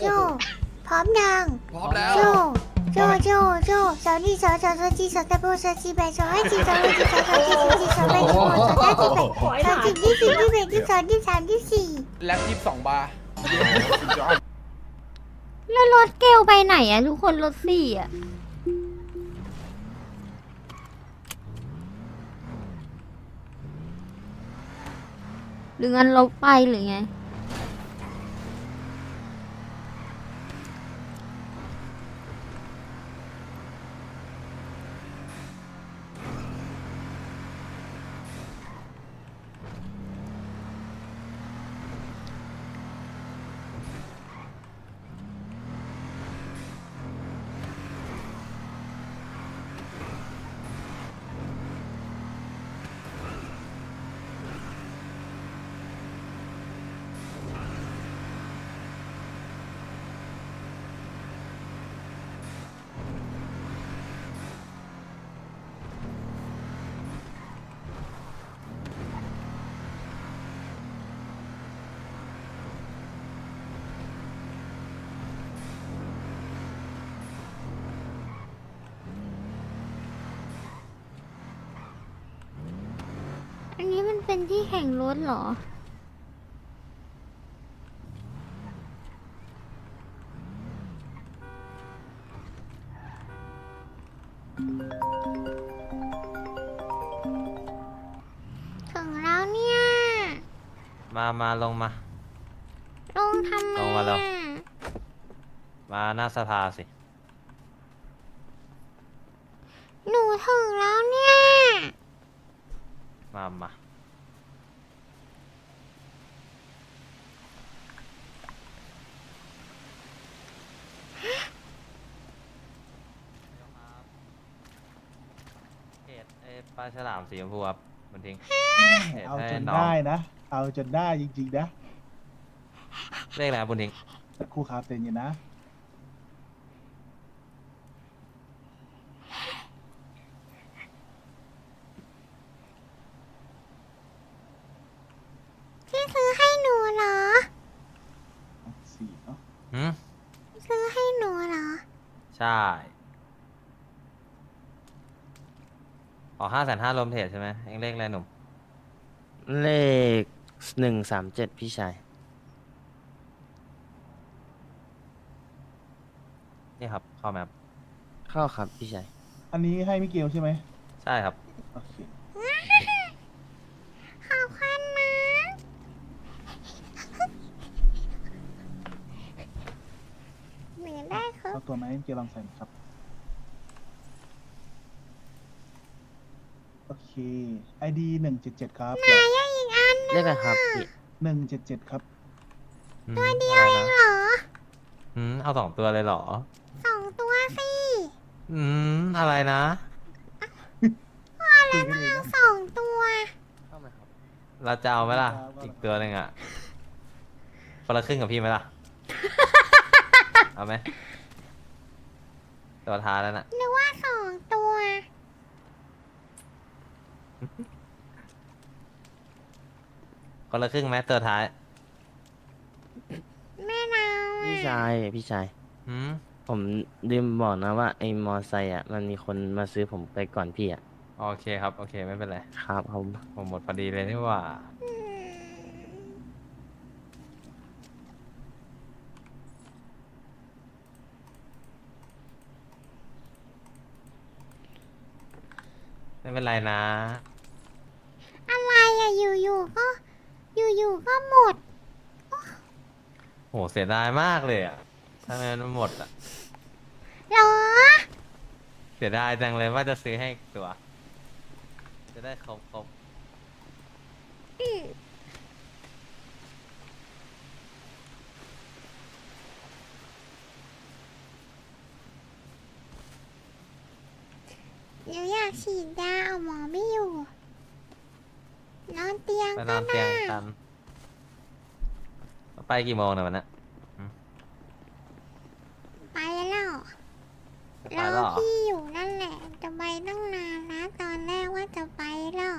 โจ พร้อมยังพร้อมแล้ว โจ โจ โจ โจสาวนี่สาวสาวสาวจีสาวตะโบสาวจีแบสาวให้จีสาวให้จีสาวสาวจีสาวจีสาวแบสาวสาวจีแบสาวจีที่สี่ที่แบที่สองที่สามที่สี่แล็บยี่สิบสองบาร์แล้วรถเกลไปไหนอะทุกคนรถสี่อะหรืองั้นลบไปหรือไง เป็นที่แข่งรถเหรอ ถึงแล้วเนี่ย มามาลงมา ลงทำไมลงมาแล้ว อะมาหน้าสภาสิ หนูถึงแล้วเนี่ย มามา เอ็ดไอ้ ปลาฉลามสีชมพูครับมันทิ้งเอ็ดเอาให้จนน้องได้นะ เอาจนได้จริงๆนะเรียกอะไรครับบุญทิ้งสักครู่ครับเต็นอยู่นะ พี่ซื้อให้หนูเหรอ สี่เนาะหืมซื้อให้หนูเหรอ ใช่ ออกห้าแสนห้ารวมเทรดใช่ไหมเอ็งเลขอะไรหนุ่มเลขหนึ่งสามเจ็ดพี่ชาย นี่ครับเข้าไหมครับเข้าครับพี่ชาย อันนี้ให้มิเกลใช่ไหมใช่ครับ โอเคขอบคุณนะหนูได้ครเอาบตัวไหนมิเกลลองใส่ครับ โอเค ID หนึ่งเจ็ดเจ็ดครับยังอีกอันเลขอะไรครับพี่หนึ่งเจ็ดเจ็ดครับ ตัวเดียวเองเหรออืมเอาสองตัวเลยเหรอสองตัวสิอืมอะไรนะคุยกันเลยนะสองตัวเข้าไหมครับเราจะเอาไหมล่ะครับอีกตัวหนึ่งอะคนละครึ่งกับพี่ไหมล่ะ เอาไหมตัวท้ายแล้วน่ะนึกว่าสองตัว คนละครึ่งไหมตัวท้ายไม่เอาพี่อะชายพี่ชายอืมผมลืมบอกนะว่าไอ้มอไซค์อะมันมีคนมาซื้อผมไปก่อนพี่อะโอเคครับ โอเคไม่เป็นไร ครับผมผมหมดพอดีเลยนี่หว่าอืมไม่เป็นไรนะ อะไรอะอยู่ๆก็อยู่ๆก็หมด โหเสียดายมากเลยอะทำไมมันหมดอะ เหรอ เสียดายจังเลยว่าจะซื้อให้อีกตัว จะได้ครบครบหนูอยากฉีดยาเอาหมอไม่อยู่ นอนเตียงไปนกัน ไปกี่โมงเนี่วันนี้ไปแล้วรอเรอ พี่อยู่นั่นแหละ จะไปตั้งนานนะตอนแรกว่าจะไปแล้ว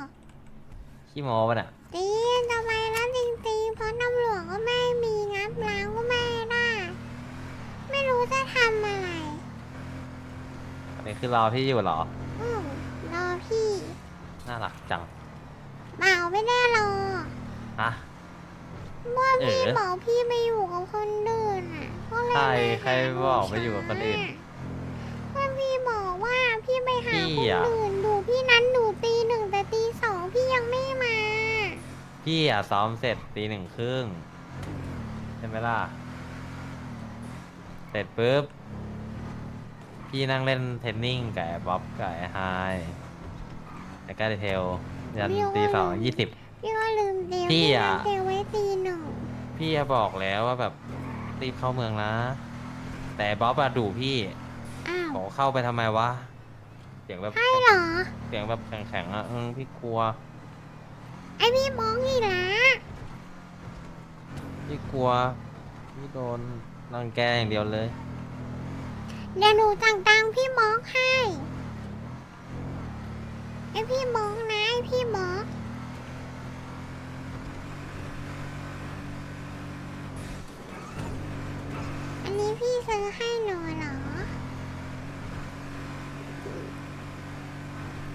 ขี้โมปะเนี่ยตีจะไปแล้วจริงๆเพราะน้ำหลวงก็ไม่มีงับล้างก็ไม่ได้ ไม่รู้จะทำอะไรอันนี้คือรอพี่อยู่เหรออืมรอพี่ น่ารักจัง เปล่าไม่ได้รออะเมื่อพี่เอ๋บอกพี่ไปอยู่กับคนอื่นอะก็เลยใครมาหาใครบอกไปอยู่กับคนอื่น เมื่อพี่บอกว่าพี่ไปหาพี่คนอะ อื่นดูพี่นั้นดูตีหนึ่งแต่ตีสองพี่ยังไม่มา พี่อะซ้อมเสร็จตีหนึ่งครึ่งใช่ไหมล่ะ เสร็จปุ๊บ พี่นั่งเล่นเทนนิ่งกับไอ้บ๊อบกับไอ้ไฮแล้วก็ไอ้เทล ยันตีสองยี่สิบ พี่ก็ลืมเตียวพี่อะ เตียวไว้ตีหนึ่งพี่อะบอกแล้วว่าแบบรีบเข้าเมืองนะ แต่บ๊อบอะดูพี่อ้าวบอกเข้าไปทำไมวะ เสียงแบบใช่เหรอ เสียงแบบแข็งๆอะเออพี่กลัว ไอพี่มองนี่ละพี่กลัว พี่โดนรังแกอย่างเดียวเลย เดี๋ยวหนูต่างๆพี่มองให้ไอพี่มองนะ ไอพี่หมอ อันนี้พี่ซื้อให้หนูเหรอ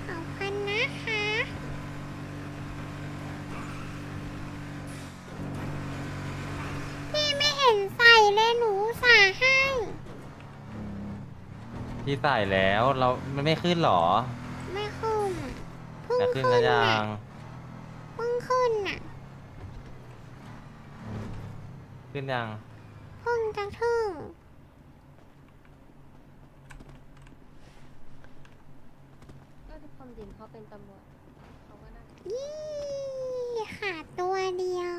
ขอบคุณนะคะ พี่ไม่เห็นใส่เลยหนูส่ให้ พี่ใส่แล้วเรามันไม่ขึ้นหรอ เพิ่งแต่ขึ้ขึ้นนแล้วยัอะงเพิ่งขึ้นอะขึ้นยังเพิ่งจะถึงก็ทุกคนดินเขาเป็นตำรวจเขาก็น่ายี่ขาดตัวเดียว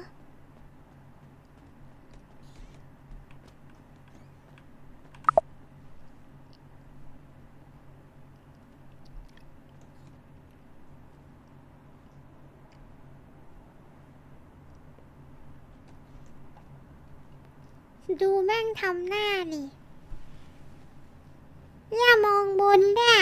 ดูแม่งทำหน้าดิเนี่ยมองบนเนี่ย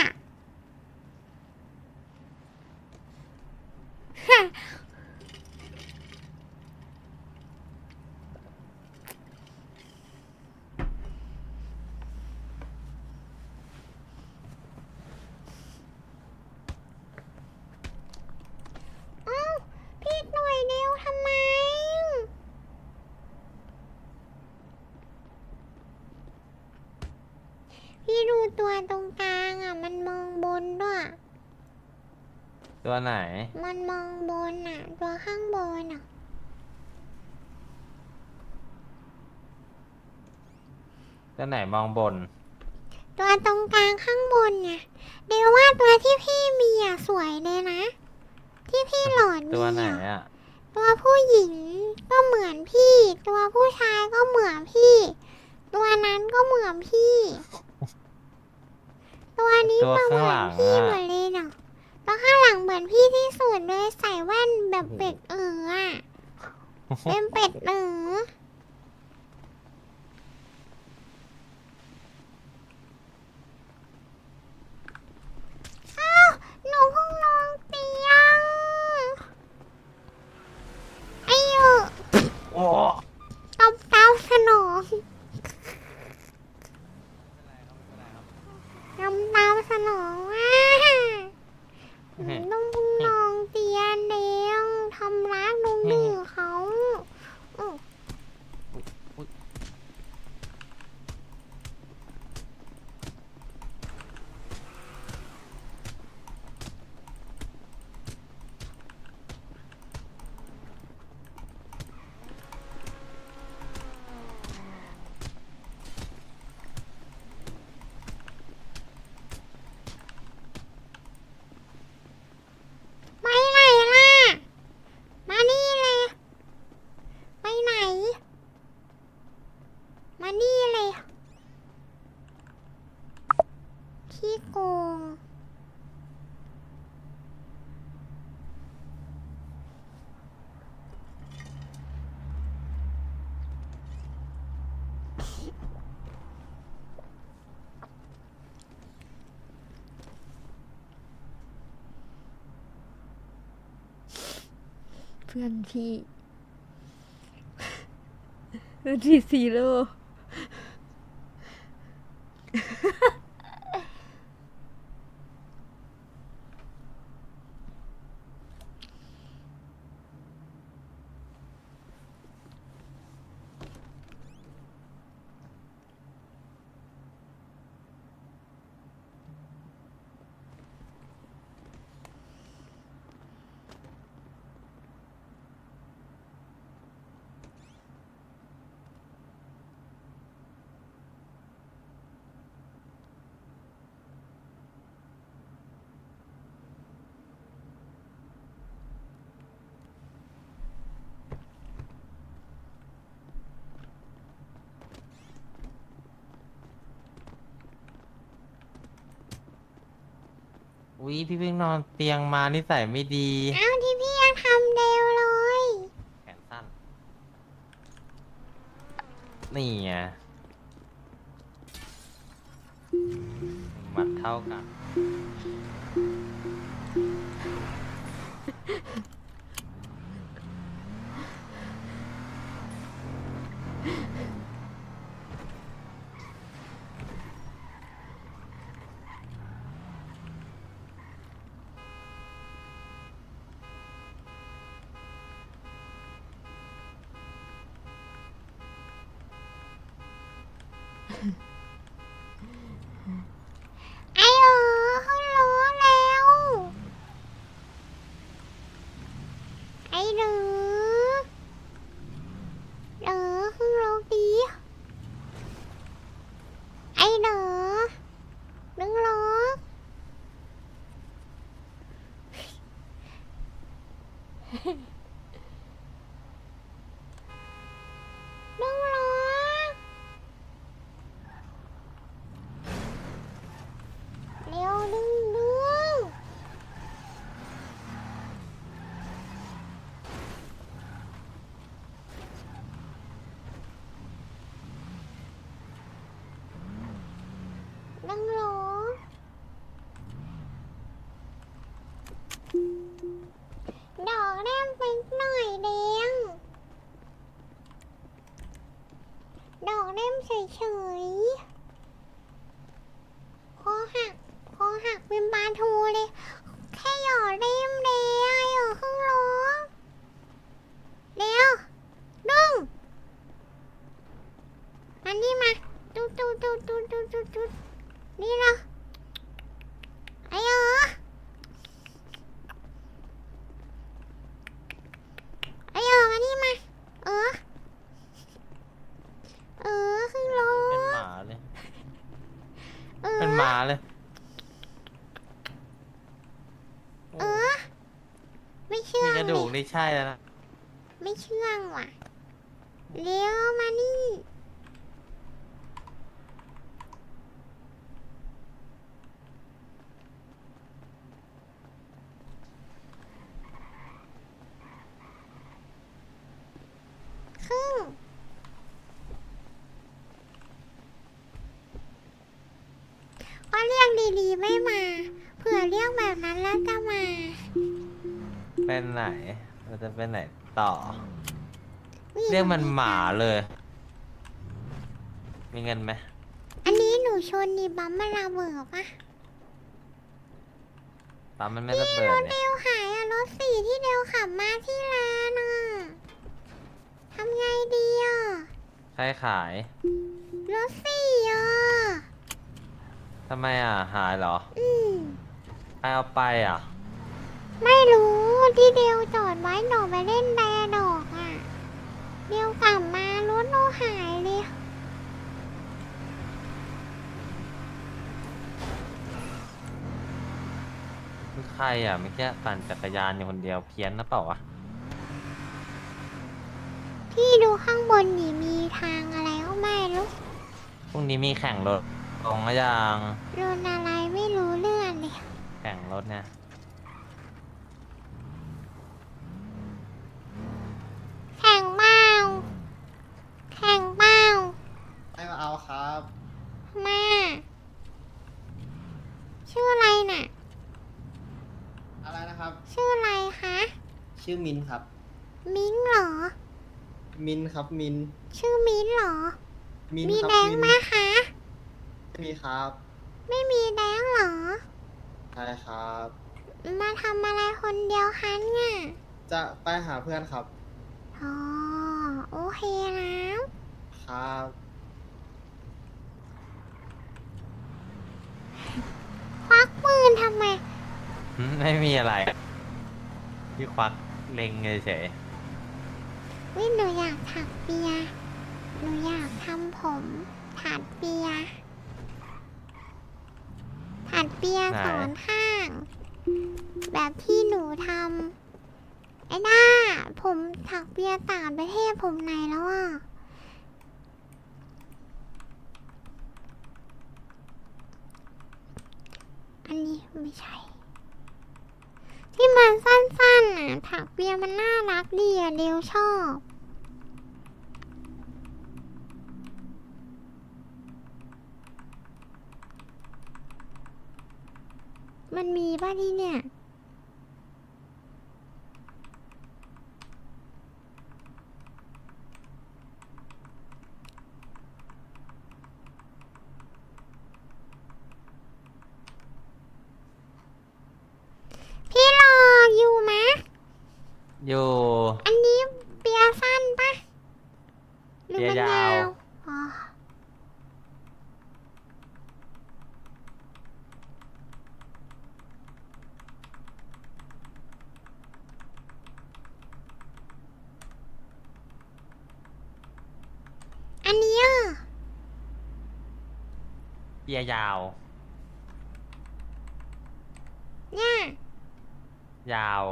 อ้าพี่หน่วยเดียวทำไม พี่ดูตัวตรงกลางอะ มันมองบนด้วย ตัวไหน มันมองบนอะ ตัวข้างบนอะ ตัวไหนมองบน ตัวตรงกลางข้างบนไงเดี๋ยวว่าตัวที่พี่มีอะสวยเลยนะ ที่พี่หลอนมีตัวไหนอะ อะ ตัวผู้หญิงก็เหมือนพี่ ตัวผู้ชายก็เหมือนพี่ ตัวนั้นก็เหมือนพี่ ตัวนี้ตัวก็เหข้างมืหอลันงพี่อะหมดเลยเนาะ ตัวข้างหลังเหมือนพี่ที่สุดเลยใส่แว่นแบบเป็ดเอ๋ออะ เป็นเป็ดเอ๋ออ้าวหนูเพิ่งลงเตียงไอ้เอ๋อโอ้ตบเตาสนองตบเตาสนองว่าต้อง เพิ่งลงเตียงเดียวทำร้ายลุงมือเขาอื้อ ไปไหนล่ะ มานี่เลย ไปไหน มานี่เลย ขี้โกง เพื่อนพี่เพื่อนพี่ซีโร่ อุ้ยพี่เพิ่งนอนเตียงมานิสัยไม่ดีอ้าวที่พี่ยังทำเร็วเลย แขนสั้น นี่ไงหมัดเท่ากัน ไอ้เออขึ้นรถแล้ว ไอ้เดือเดือขึ้นรถดี ไอ้เดือดึงรถดึงรถ เร็วดึงดึงดึงเหรอดอกแรมไปหน่อยเดียง ดอกเล่มเฉยๆ คอหัก คอหักเป็นปลาทูเลย แค่หยอดเล่มเดียวหยอดครึ่งโลเร็วดึงอันนี้มาตุ๊ดตุ๊ดตุ๊ดตุ๊ดตุ๊ดตุ๊ดตุ๊ดนี่นะไอ้เหรอไอ้เหรอมานี่มา เออ เออครึ่งโล เป็นหมาเลย เออ เป็นหมาเลย เออ ไม่เชื่อ มีงกระดูกเลยนี่ใช่แล้วนะไม่เชื่องว่ะ เร็วมานี่ ครึ่ง ก็เรียกดีๆไม่มา เผื่อเรียกแบบนั้นแล้วจะมา เป็นไหน เราจะเป็นไหนต่อ เรียกมันหมาเลย มีเงินไหมอันนี้หนูชนดีบัมมาระเบิดปะปั๊มมันไม่ระเบิดรถเนี่เดยวหายอะรถสีที่เดวขับมาที่ร้านอะทำไงดีอะใครขายรถสีอะทำไมอะ หายเหรออืมใครเอาไปอะ ไม่รู้ ที่เดวจอดไว้หนูไปเล่นแดดอกอะเดวกลับมารถเราหายเลยคือใครอะเมื่อกี้ปั่นจักรยานอยู่คนเดียวเพี้ยนนะเปล่าวะพี่ดูข้างบนนี่มีทางอะไรก็ไม่รู้พรุ่งนี้มีแข่งรถตรงก็ยังรถอะไรไม่รู้เรื่องเลยแข่งรถเนี่ย แข่งเบ้าแข่งเบ้า ให้มาเอาครับ มาชื่ออะไรน่ะ อะไรนะครับ ชื่ออะไรคะ ชื่ อมินครับ มิ้นท์เหรอ มินครับมินชื่อมิ้นท์เหรอ มินมีครับแดงมิไหมคะ มีครับไม่มีแดงเหรอ ใช่ครับ มาทำอะไรคนเดียวคะเนี่ยจะไปหาเพื่อนครับ อ๋อโอเคนะครับ ควักปืนทำไมหืมไม่มีอะไร พี่ควัก เล็งเฉยวิหนูอยากถักเปียหนูอยากทำผมถัดเปียถัดเปียสอนข้าง แบบที่หนูทำไอ้ด้าผมถักเปียต่างประเทศผมไหนแล้วอะอันนี้ไม่ใช่ ที่มันสั้นๆอะถักเปียมันน่ารักดีอะเดวชอบมันมีป่ะที่เนี่ย พี่รออยู่ไหม อยู่ อันนี้เปียสั้นปะหรือมัน เปียยายาว วอ๋ออันนี้อะ เปียยาว เนี่ย ยาว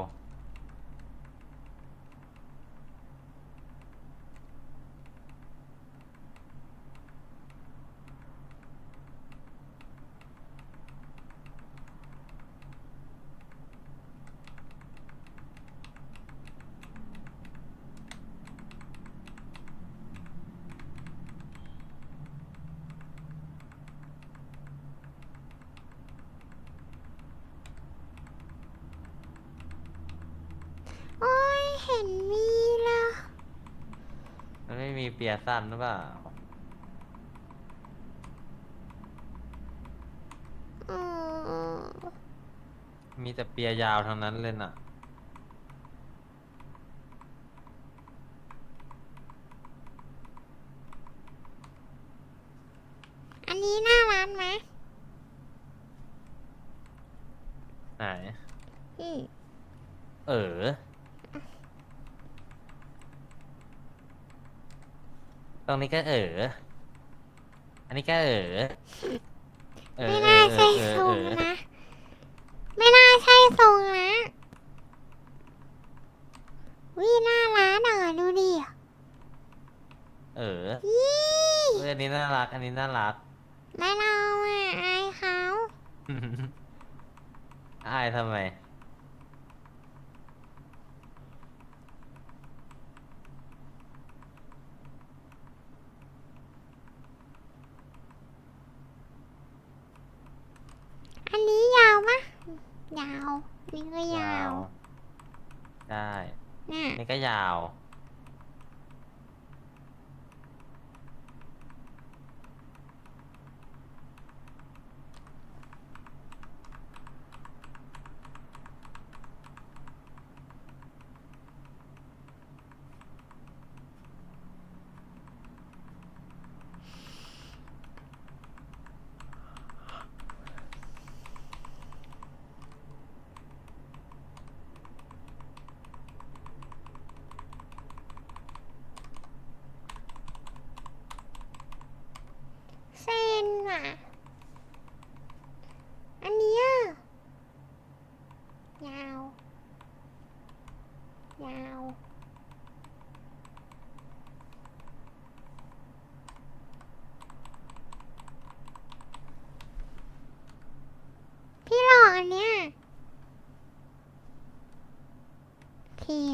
โอ้ยเห็นมีละ มันไม่มี เปียสั้นหรือเปล่าอืมมีแต่เปียยาวทั้งนั้นเลยน่ะ อันนี้น่ารักไหมไหน อืม เออ ตรงนี้ก็เออ อันนี้ก็เออเออไม่เอน่าอใช่เออทรงเออนะ ไม่น่าใช่ทรงนะวิน่ารักอะดูดิเออยี่เอออันนี้น่ารัก อันนี้น่ารัก ไม่เอาอะอายเขา อายทำไม อันนี้ยาวมะ ยาว นี่ก็ยาว ได้ น่ะนี่ก็ยาว เส้นว่ะ อันเนี้ย ยาว ยาว พี่หลอกอันเนี้ยพี่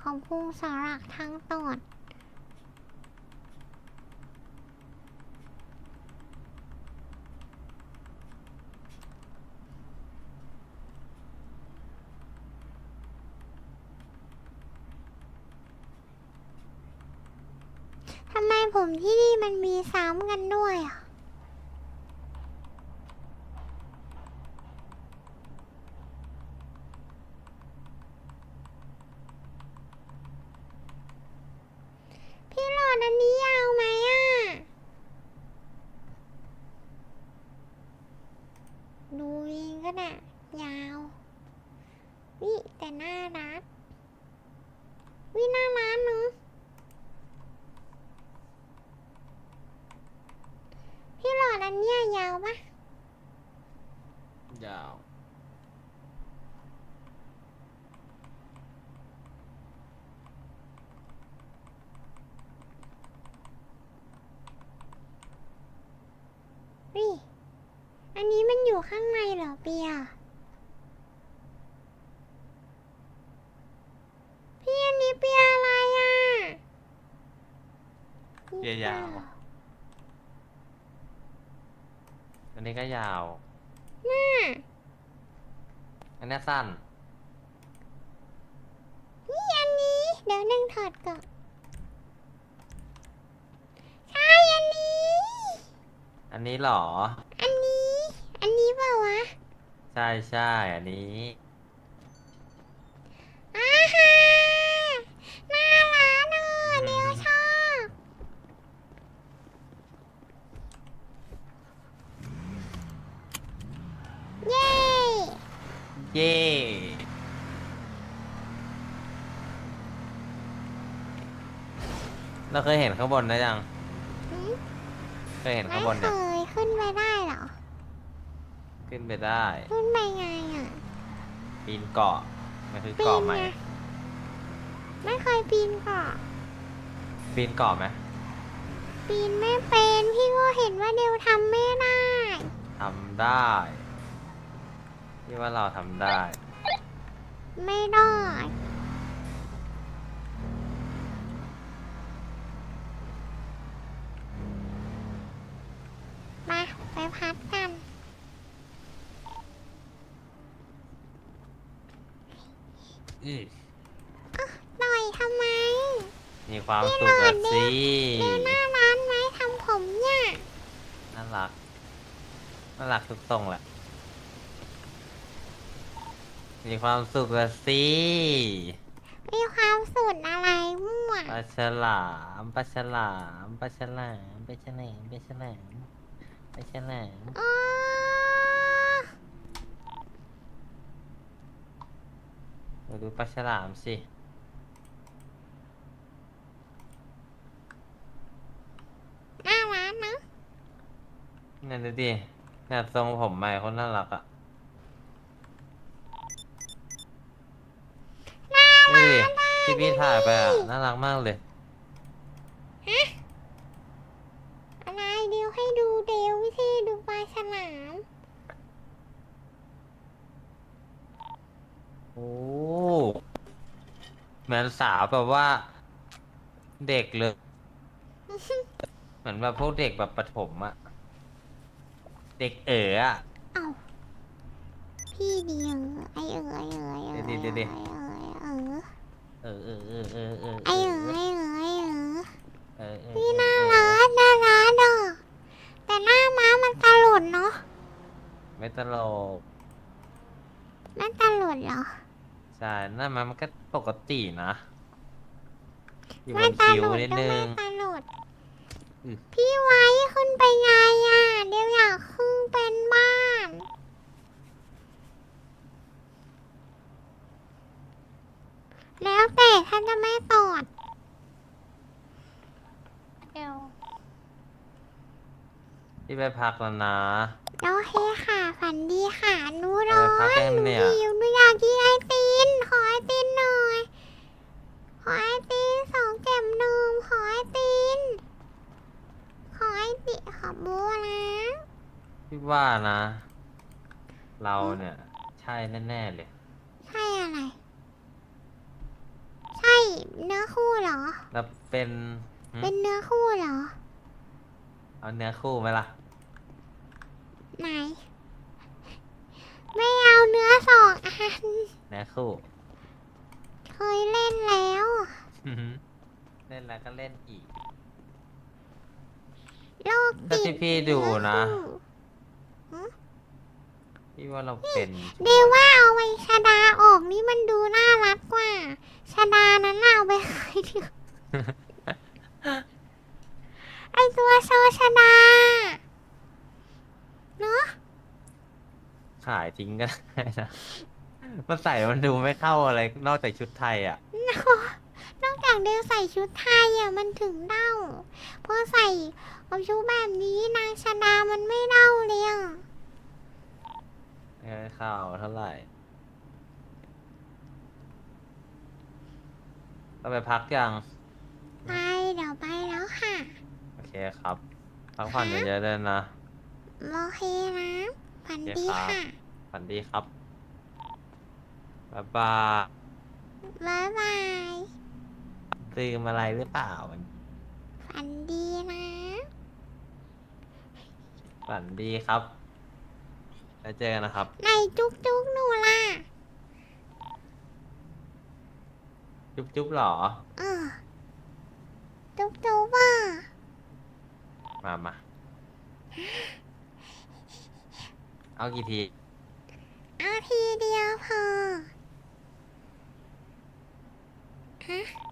ของพุงสลักทั้งตอด ทำไมผมที่นี่มัน น้ำกันด้วยอะ อันนี้มันอยู่ข้างในเหรอเปีย พี่อันนี้เปียอะไรอะเปียยาว อันนี้ก็ยาว น่าอันนี้สั้น นี่อันนี้ เดี๋ยวนึ่งถอดก่อนใช่อันนี้ อันนี้เหรอ เปล่าวะใช่ใช่อันนี้อาฮาน่ารักเนอะเดี๋ยวชอบเย้เย่เราเคยเห็นข้างบนนะยัง หืมเคยเห็นไม่ข้างบนเคเนี่ย ยขึ้นไปได้เหรอ ขึ้นไปได้ ขึ้นไปไงอะ ปีนเกาะมันคือปีเกาะนใหม่ ไงไม่เคยปีนเกาะปีนเกาะไหมปีนไม่เป็นพี่ก็เห็นว่าเดวทำไม่ได้ทำได้ที่ว่าเราทำได้ ไม่ได้ มาไปพัดกัน อื้อ หน่อยทำไม มีความสุขอะสิ เดวหน้าร้านไหมทำผมเนี่ย น่ารัก น่ารัก ทุกทรงแหละ มีความสุขอะสิมีความสุดอะไรมั่วปลาฉลามปลาฉลามปลาฉลามปลาฉลามปลาฉลามปลาฉลามอ๋อมาดูปลาฉลามสิ น่ารักนะเนี่ยดูดิ เนี่ยทรงผมใหม่คนน่ารักอะนี่ดิที่พี่ถ่ายไปอะน่ารักมากเลยอะไรเดียวให้ดูเดววิธีดูปลาฉลามโอ้เหมือนสาวแบบว่า เด็กเลย เหมือนแบบพวกเด็กแบบประถมอะ เด็กเอ๋ออะ เอ้าพี่เดียวไอเอ๋ยเอ๋ยเอ๋ยเดี๋ยวดิเดี๋ยวดิเอ๋ยเอ๋ยเออเออเออเออเออไอเอ๋ยเอ๋ยเอ๋ยเออเออพี่น่ารักน่ารักอะแต่หน้าม้ามันตลดเนาะไม่ตลกมันตลดเหรอใช่หน้ามันมันก็ปกตินะอยู่บไม่นตคิ้วลดนิดก็นึไม่งตลดอืม พี่ไว้ขึ้นไปไงอะ เดี๋ยวอยากขึ้นเป็นบ้าน แล้วแต่ท่านจะไม่ตอดเอลที่ไปพักแล้วนะ โอเคค่ะ ฝันดีค่ะหนูรอไปพักกันเนี่ยหิวหนูอยากกินไอติมขอไอติมหน่อย ขอไอติมสองเก็บหนึ่งขอไอติมขอไอติมขอบัวนะ พี่ว่า นะ เราเนี่ย ใช่แน่ๆเลย ใช่อะไร ใช่เนื้อคู่เหรอ แล้วเป็นหึเป็นเนื้อคู่เหรอ เอาเนื้อคู่ไหมล่ะ ไหน ไม่เอาเนื้อสองอัน เนื้อคู่ เคยเล่นแล้วเล่นแล้วก็เล่นอีก โลกก็ติดที่พี่ดูนะเอคู่ พี่ว่าเราเป็นเดวว่าเอาไว้ชาดาออกนี่มันดูน่ารักกว่าชาดานั้นน่ะเอาไปขายเถอะไอตัวโซชาดาเนอะขายทิ้งก็ได้นะมันใส่มันดูไม่เข้าอะไร นอกจากชุดไทยอะ นอกจากเดวใส่ชุดไทยอะมันถึงเด้าพอใส่เอาชุดแบบนี้นางชาดามันไม่เด้าเลยอะ ไม่ค่อยเข้าเท่าไหร่เราไปพักยัง ไปเดี๋ยวไปแล้วค่ะ โอเคครับ พักผ่อนเยอะๆเลยนะ โอเคนะฝันโอเคดีครับค่ะฝันดีครับ บ๊ายบายบ๊ายบายลืมอะไรหรือเปล่า ฝัฝันดีนะ ฝันดีครับ แล้วเจอกันนะครับ ไหนจุกจุกหนูล่ะ จุ๊บจุ๊บหรอ เออ จุกจุกว่ามามาเอากี่ที เอาทีเดียวพอฮะ